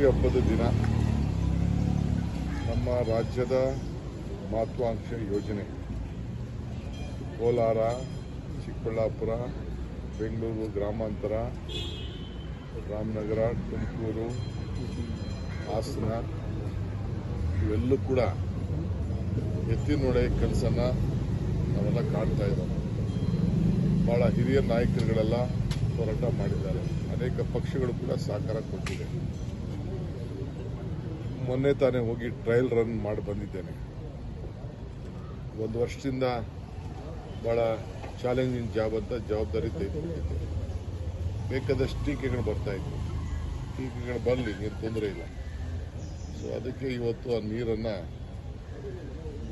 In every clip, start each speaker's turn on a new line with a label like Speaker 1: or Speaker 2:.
Speaker 1: ಗೌರಿ ಹಬ್ಬದ ದಿನ ನಮ್ಮ ರಾಜ್ಯದ ಮಹತ್ವಾಕಾಂಕ್ಷೆ ಯೋಜನೆ. ಕೋಲಾರ, ಚಿಕ್ಕಬಳ್ಳಾಪುರ, ಬೆಂಗಳೂರು ಗ್ರಾಮಾಂತರ, ರಾಮನಗರ, ತುಮಕೂರು, ಹಾಸನ, ಇವೆಲ್ಲೂ ಕೂಡ ಎತ್ತಿನೊಡೆ ಕೆಲಸನ ನಾವೆಲ್ಲ ಕಾಣ್ತಾ ಇದ್ದಾವೆ ಭಾಳ ಹಿರಿಯ ನಾಯಕರುಗಳೆಲ್ಲ ಹೋರಾಟ ಮಾಡಿದ್ದಾರೆ. ಅನೇಕ ಪಕ್ಷಗಳು ಕೂಡ ಸಹಕಾರ ಕೊಟ್ಟಿದೆ. ಮೊನ್ನೆ ತಾನೇ ಹೋಗಿ ಟ್ರಯಲ್ ರನ್ ಮಾಡಿ ಬಂದಿದ್ದೇನೆ. ಒಂದು ವರ್ಷದಿಂದ ಭಾಳ ಚಾಲೆಂಜಿಂಗ್ ಜಾಬ್ ಅಂತ ಜವಾಬ್ದಾರಿ ತೆಗೆದುಕೊಂಡಿದ್ದೆ ಬೇಕಾದಷ್ಟು ಟೀಕೆಗಳು ಬರ್ತಾ ಇದ್ವು. ಟೀಕೆಗಳು ಬರಲಿ ನೀರು ತೊಂದರೆ ಇಲ್ಲ. ಸೊ ಅದಕ್ಕೆ ಇವತ್ತು ಆ ನೀರನ್ನು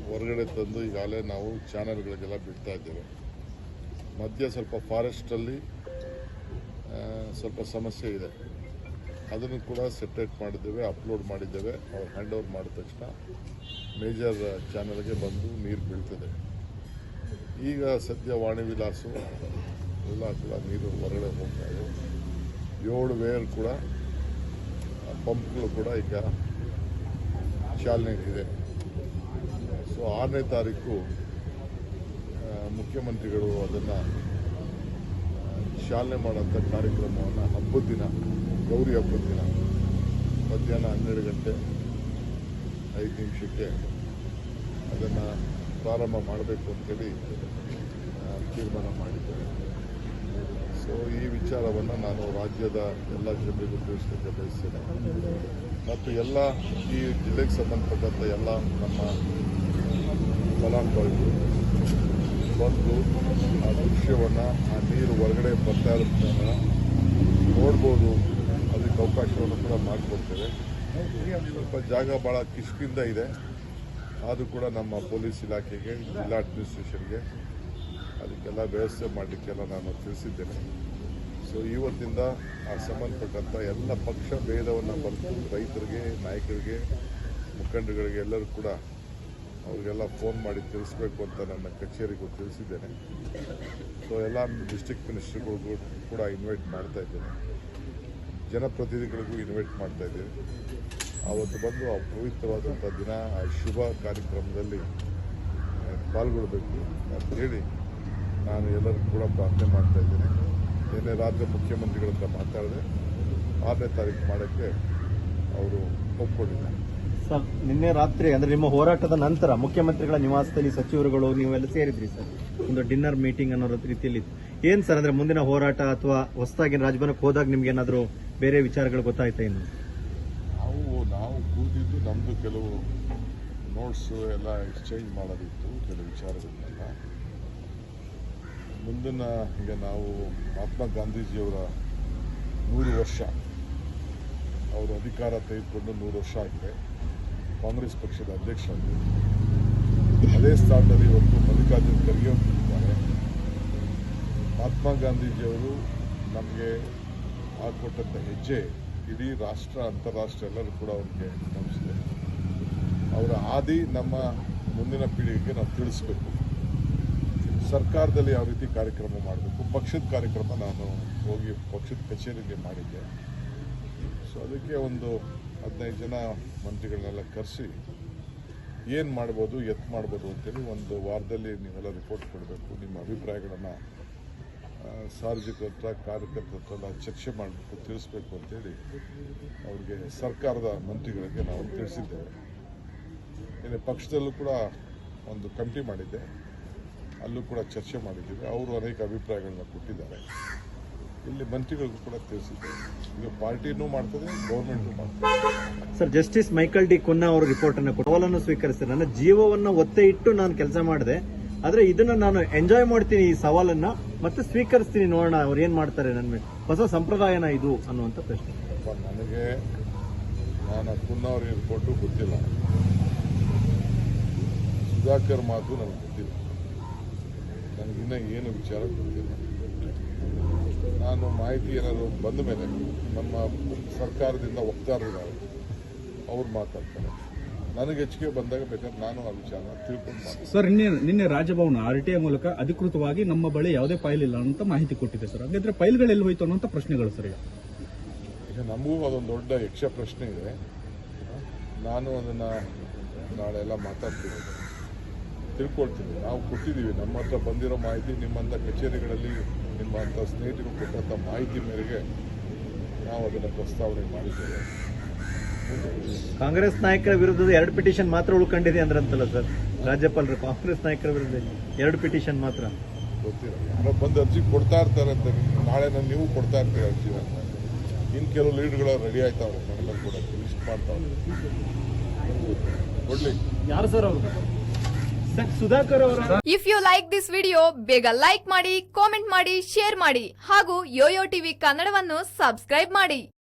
Speaker 1: ಹೊರಗಡೆ ತಂದು ಈಗಾಗಲೇ ನಾವು ಚಾನಲ್ಗಳಿಗೆಲ್ಲ ಬಿಡ್ತಾ ಇದ್ದೇವೆ. ಮಧ್ಯ ಸ್ವಲ್ಪ ಫಾರೆಸ್ಟಲ್ಲಿ ಸ್ವಲ್ಪ ಸಮಸ್ಯೆ ಇದೆ. ಅದನ್ನು ಕೂಡ ಸೆಪ್ರೇಟ್ ಮಾಡಿದ್ದೇವೆ ಅಪ್ಲೋಡ್ ಮಾಡಿದ್ದೇವೆ. ಅವ್ರು ಹ್ಯಾಂಡ್ ಓವರ್ ಮಾಡಿದ ತಕ್ಷಣ ಮೇಜರ್ ಚಾನಲ್ಗೆ ಬಂದು ನೀರು ಬೀಳ್ತದೆ. ಈಗ ಸದ್ಯ ವಾಣಿ ವಿಲಾಸು, ಎಲ್ಲ ಕೂಡ ನೀರು ಹೊರಗಡೆ ಹೋಗ್ತಾ ಇದೆ. ಏಳು ವೇರ್ ಕೂಡ ಪಂಪ್ಗಳು ಕೂಡ ಈಗ ಚಾಲನೆಗಿದೆ ಸೊ ಆರನೇ ತಾರೀಕು ಮುಖ್ಯಮಂತ್ರಿಗಳು ಅದನ್ನು ಚಾಲನೆ ಮಾಡೋಂಥ ಕಾರ್ಯಕ್ರಮವನ್ನು ಹಬ್ಬದ ದಿನ. ಗೌರಿ ಹಬ್ಬದ ದಿನ, ಮಧ್ಯಾಹ್ನ ಹನ್ನೆರಡು ಗಂಟೆ, ಐದು ನಿಮಿಷಕ್ಕೆ ಅದನ್ನು ಪ್ರಾರಂಭ ಮಾಡಬೇಕು ಅಂತೇಳಿ ತೀರ್ಮಾನ ಮಾಡಿದ್ದೇವೆ ಸೊ ಈ ವಿಚಾರವನ್ನು ನಾನು ರಾಜ್ಯದ ಎಲ್ಲ ಜನರಿಗೂ ತಿಳಿಸಲಿಕ್ಕೆ ಬಯಸ್ತೇನೆ. ಮತ್ತು ಎಲ್ಲ ಈ ಜಿಲ್ಲೆಗೆ ಸಂಬಂಧಪಟ್ಟಂಥ ಎಲ್ಲ ನಮ್ಮ ಫಲಾನುಭವಿಗಳು ಬಂದು ಆ ದೃಶ್ಯವನ್ನು, ಆ ನೀರು ಹೊರಗಡೆ ಬರ್ತಾ ಇರೋದನ್ನ ನೋಡ್ಬೋದು. ಅವಕಾಶವನ್ನು ಕೂಡ ಮಾಡಿಕೊಡ್ತೇವೆ. ಸ್ವಲ್ಪ ಜಾಗ ಭಾಳ ಕಿಷ್ಕಿಂದ ಇದೆ. ಅದು ಕೂಡ ನಮ್ಮ ಪೊಲೀಸ್ ಇಲಾಖೆಗೆ, ಜಿಲ್ಲಾ ಅಡ್ಮಿನಿಸ್ಟ್ರೇಷನ್ಗೆ ಅದಕ್ಕೆಲ್ಲ ವ್ಯವಸ್ಥೆ ಮಾಡಲಿಕ್ಕೆಲ್ಲ ನಾನು ತಿಳಿಸಿದ್ದೇನೆ. ಸೊ ಇವತ್ತಿಂದ ಆ ಸಂಬಂಧಪಟ್ಟಂಥ ಎಲ್ಲ ಪಕ್ಷ ಭೇದವನ್ನು ಬರೆದು ರೈತರಿಗೆ, ನಾಯಕರಿಗೆ, ಮುಖಂಡಗಳಿಗೆ ಎಲ್ಲರೂ ಕೂಡ ಅವರಿಗೆಲ್ಲ ಫೋನ್ ಮಾಡಿ ತಿಳಿಸ್ಬೇಕು ಅಂತ ನನ್ನ ಕಚೇರಿಗೂ ತಿಳಿಸಿದ್ದೇನೆ. ಸೊ ಎಲ್ಲ ಡಿಸ್ಟಿಕ್ ಮಿನಿಸ್ಟ್ರಿಗಳಿಗೂ ಕೂಡ ಇನ್ವೈಟ್ ಮಾಡ್ತಾ ಇದ್ದೇನೆ. ಜನಪ್ರತಿನಿಧಿಗಳಿಗೂ ಇನ್ವೈಟ್ ಮಾಡ್ತಾ ಇದ್ದೀವಿ. ಅವತ್ತು ಬಂದು ಆ ಪವಿತ್ರವಾದಂಥ ದಿನ, ಆ ಶುಭ ಕಾರ್ಯಕ್ರಮದಲ್ಲಿ ಪಾಲ್ಗೊಳ್ಬೇಕು ಅಂತ ಹೇಳಿ ನಾನು ಎಲ್ಲರಿಗೂ ಕೂಡ ಪ್ರಾರ್ಥನೆ ಮಾಡ್ತಾ ಇದ್ದೇನೆ. ನಿನ್ನೆ ರಾಜ್ಯ ಮುಖ್ಯಮಂತ್ರಿಗಳ ಹತ್ರ ಮಾತಾಡಿದೆ. ಆರನೇ ತಾರೀಕು ಮಾಡೋಕ್ಕೆ ಅವರು ಒಪ್ಕೊಂಡಿದ್ದಾರೆ.
Speaker 2: ಸರ್, ನಿನ್ನೆ ರಾತ್ರಿ, ಅಂದ್ರೆ ನಿಮ್ಮ ಹೋರಾಟದ ನಂತರ ಮುಖ್ಯಮಂತ್ರಿಗಳ ನಿವಾಸದಲ್ಲಿ ಸಚಿವರುಗಳು ನೀವೆಲ್ಲ ಸೇರಿದ್ರಿ ಸರ್. ಒಂದು ಡಿನ್ನರ್ ಮೀಟಿಂಗ್ ಅನ್ನೋ ರೀತಿಯಲ್ಲಿ. ಏನು ಸರ್, ಅಂದ್ರೆ ಮುಂದಿನ ಹೋರಾಟ ಅಥವಾ ಹೊಸದಾಗಿ ರಾಜಭವನಕ್ಕೆ ಹೋದಾಗ ನಿಮ್ಗೆ ಏನಾದ್ರು ಬೇರೆ ವಿಚಾರಗಳು ಗೊತ್ತಾಯ್ತಾ ಇನ್ನು?
Speaker 1: ನಾವು ನಾವು ಕೂತಿದ್ದು ನಮ್ಮದು ಕೆಲವು ನೋಟ್ಸು ಎಲ್ಲ ಎಕ್ಸ್ಚೇಂಜ್ ಮಾಡೋದಿತ್ತು, ಕೆಲವು ವಿಚಾರಗಳನ್ನೆಲ್ಲ. ಮುಂದಿನ ಈಗ ನಾವು ಮಹಾತ್ಮ ಗಾಂಧೀಜಿಯವರ ನೂರು ವರ್ಷ. ಅವರು ಅಧಿಕಾರ ತೆಗೆದುಕೊಂಡು ನೂರು ವರ್ಷ ಆಗಿದೆ. ಕಾಂಗ್ರೆಸ್ ಪಕ್ಷದ ಅಧ್ಯಕ್ಷರಾಗಿ. ಅದೇ ಸ್ಥಾನದಲ್ಲಿ ಇವತ್ತು ಮಲ್ಲಿಕಾರ್ಜುನ್ ಖರ್ಗೆ ಅವರು ಮಹಾತ್ಮ ಗಾಂಧೀಜಿಯವರು ನಮಗೆ ಹಾಕೊಟ್ಟಂಥ ಹೆಜ್ಜೆ ಇಡೀ ರಾಷ್ಟ್ರ, ಅಂತಾರಾಷ್ಟ್ರ ಎಲ್ಲರೂ ಕೂಡ ಅವ್ರಿಗೆ ನಮಿಸಿದೆ ಅವರ ಹಾದಿ ನಮ್ಮ ಮುಂದಿನ ಪೀಳಿಗೆಗೆ ನಾವು ತಿಳಿಸ್ಬೇಕು. ಸರ್ಕಾರದಲ್ಲಿ ಯಾವ ರೀತಿ ಕಾರ್ಯಕ್ರಮ ಮಾಡಬೇಕು, ಪಕ್ಷದ ಕಾರ್ಯಕ್ರಮ ನಾನು ಹೋಗಿ ಪಕ್ಷದ ಕಚೇರಿಗೆ ಮಾಡಿದ್ದೆ. ಸೊ ಅದಕ್ಕೆ ಒಂದು ಹದಿನೈದು ಜನ ಮಂತ್ರಿಗಳನ್ನೆಲ್ಲ ಕರೆಸಿ ಏನು ಮಾಡ್ಬೋದು, ಎತ್ ಮಾಡ್ಬೋದು ಅಂತೇಳಿ ಒಂದು ವಾರದಲ್ಲಿ ನೀವೆಲ್ಲ ರಿಪೋರ್ಟ್ ಕೊಡಬೇಕು, ನಿಮ್ಮ ಅಭಿಪ್ರಾಯಗಳನ್ನು ಸಾರ್ವಜನಿಕರ ಕಾರ್ಯಕರ್ತರ ಚರ್ಚೆ ಮಾಡಬೇಕು, ತಿಳಿಸ್ಬೇಕು ಅಂತೇಳಿ ಅವ್ರಿಗೆ ಸರ್ಕಾರದ ಮಂತ್ರಿಗಳಿಗೆ ನಾವು ತಿಳಿಸಿದ್ದೇವೆ. ಇನ್ನು ಪಕ್ಷದಲ್ಲೂ ಕೂಡ ಒಂದು ಕಮಿಟಿ ಮಾಡಿದ್ದೆ. ಅಲ್ಲೂ ಕೂಡ ಚರ್ಚೆ ಮಾಡಿದ್ದೀವಿ. ಅವರು ಅನೇಕ ಅಭಿಪ್ರಾಯಗಳನ್ನ ಕೊಟ್ಟಿದ್ದಾರೆ. ಇಲ್ಲಿ ಮಂತ್ರಿಗಳಿಗೂ ಕೂಡ ತಿಳಿಸಿದ್ದೇವೆ. ಈಗ ಪಾರ್ಟಿನೂ ಮಾಡ್ತದೆ, ಗೌರ್ಮೆಂಟ್ನೂ ಮಾಡ್ತದೆ.
Speaker 2: Sir, justice Michael D Cunha ಅವರು ರಿಪೋರ್ಟ್ ಅನ್ನು ಸವಾಲನ್ನು ಸ್ವೀಕರಿಸಿದ್ದಾರೆ ನನ್ನ ಜೀವವನ್ನು ಒತ್ತೆ ಇಟ್ಟು ನಾನು ಕೆಲಸ ಮಾಡಿದೆ. ಆದರೆ ಇದನ್ನು ನಾನು ಎಂಜಾಯ್ ಮಾಡ್ತೀನಿ ಈ ಸವಾಲನ್ನ. ಮತ್ತೆ ಸ್ವೀಕರಿಸ್ತೀನಿ ನೋಡೋಣ, ಅವ್ರು ಏನ್ ಮಾಡ್ತಾರೆ ನನ್ನ ಮೇಲೆ. ಹೊಸ ಸಂಪ್ರದಾಯನ ಇದು ಅನ್ನುವಂತ ಪ್ರಶ್ನೆ.
Speaker 1: ನನಗೆ ನಾನು ಅಕ್ಕನವ್ರಿಗೆ ಕೊಟ್ಟು ಗೊತ್ತಿಲ್ಲ. ಸುಧಾಕರ್ ಮಾತು ನನಗೆ ಗೊತ್ತಿಲ್ಲ. ನನಗಿನ್ನ ಏನು ವಿಚಾರ ಗೊತ್ತಿಲ್ಲ. ನಾನು ಮಾಹಿತಿ ಏನಾದ್ರು ಬಂದ ಮೇಲೆ ನಮ್ಮ ಸರ್ಕಾರದಿಂದ ವಕ್ತಾರರಿದ್ದಾರೆ, ಅವ್ರು ಮಾತಾಡ್ತಾರೆ. ನನಗೆ ಹೆಚ್ಚಿಗೆ ಬಂದಾಗ ಬೇಕಾದ್ರೆ ನಾನು ಆ ವಿಚಾರ ತಿಳ್ಕೊಂಡು
Speaker 3: ಸರ್ ನಿನ್ನೆ ನಿನ್ನೆ ರಾಜಭವನ ಆರ್ ಟಿ ಐ ಮೂಲಕ ಅಧಿಕೃತವಾಗಿ ನಮ್ಮ ಬಳಿ ಯಾವುದೇ ಫೈಲ್ ಇಲ್ಲ ಅಂತ ಮಾಹಿತಿ ಕೊಟ್ಟಿದೆ ಸರ್. ಹಾಗಾದ್ರೆ ಫೈಲ್ಗಳು ಎಲ್ಲಿ ಹೋಯ್ತು ಅನ್ನೋಂಥ ಪ್ರಶ್ನೆಗಳು ಸರ್ ಈಗ
Speaker 1: ನಮಗೂ ಅದೊಂದು ದೊಡ್ಡ ಯಕ್ಷ ಪ್ರಶ್ನೆ ಇದೆ. ನಾನು ಅದನ್ನು ನಾಳೆ ಎಲ್ಲ ಮಾತಾಡ್ತೀನಿ. ತಿಳ್ಕೊಳ್ತೀನಿ. ನಾವು ಕೊಟ್ಟಿದ್ದೀವಿ. ನಮ್ಮ ಹತ್ರ ಬಂದಿರೋ ಮಾಹಿತಿ ನಿಮ್ಮಂಥ ಕಚೇರಿಗಳಲ್ಲಿ ನಿಮ್ಮಂಥ ಸ್ನೇಹಿತರು ಕೊಟ್ಟಂಥ ಮಾಹಿತಿ ಮೇರೆಗೆ ನಾವು ಅದನ್ನು ಪ್ರಸ್ತಾವನೆ ಮಾಡಿದ್ದೇವೆ.
Speaker 2: ಕಾಂಗ್ರೆಸ್ ನಾಯಕರ ವಿರುದ್ಧದ ಎರಡು ಪಿಟಿಷನ್ ಮಾತ್ರ ಉಳ್ಕೊಂಡಿದೆ ಅಂದ್ರಂತಲ್ಲ ಸರ್. ರಾಜ್ಯಪಾಲರು ಕಾಂಗ್ರೆಸ್ ನಾಯಕರ ವಿರುದ್ಧ ಎರಡು ಪಿಟಿಷನ್ ಮಾತ್ರ.
Speaker 1: ಗೊತ್ತಿಲ್ಲ. ಯಾರೋ ಬಂದು ಅರ್ಜಿ ಕೊಡ್ತಾ ಇರ್ತಾರೆ ಅಂತ ನಾಳೆ ನಾನು ನೀವು ಕೊಡ್ತಾ ಇರ್ತೀರ ಅರ್ಜಿ ಇನ್ನು ಕೆಲವು ಲೀಡ್ಗಳು ರೆಡಿ ಆಯ್ತಾವ್ರೆ ನನಗೆ ಕೊಡೋಕ್ಕೆ ಲಿಸ್ಟ್ ಮಾಡ್ತಾವ್ರೆ. ಕೊಡ್ಲಿ.
Speaker 3: ಯಾರು ಸರ್ ಅವರು? ಸುಧಾಕರ್ ಅವರ
Speaker 4: if you like this video ಬೇಗ ಲೈಕ್ ಮಾಡಿ ಕಾಮೆಂಟ್ ಮಾಡಿ ಶೇರ್ ಮಾಡಿ ಹಾಗೂ ಯೋಯೋ ಟಿವಿ ಕನ್ನಡವನ್ನು ಸಬ್ಸ್ಕ್ರೈಬ್ ಮಾಡಿ.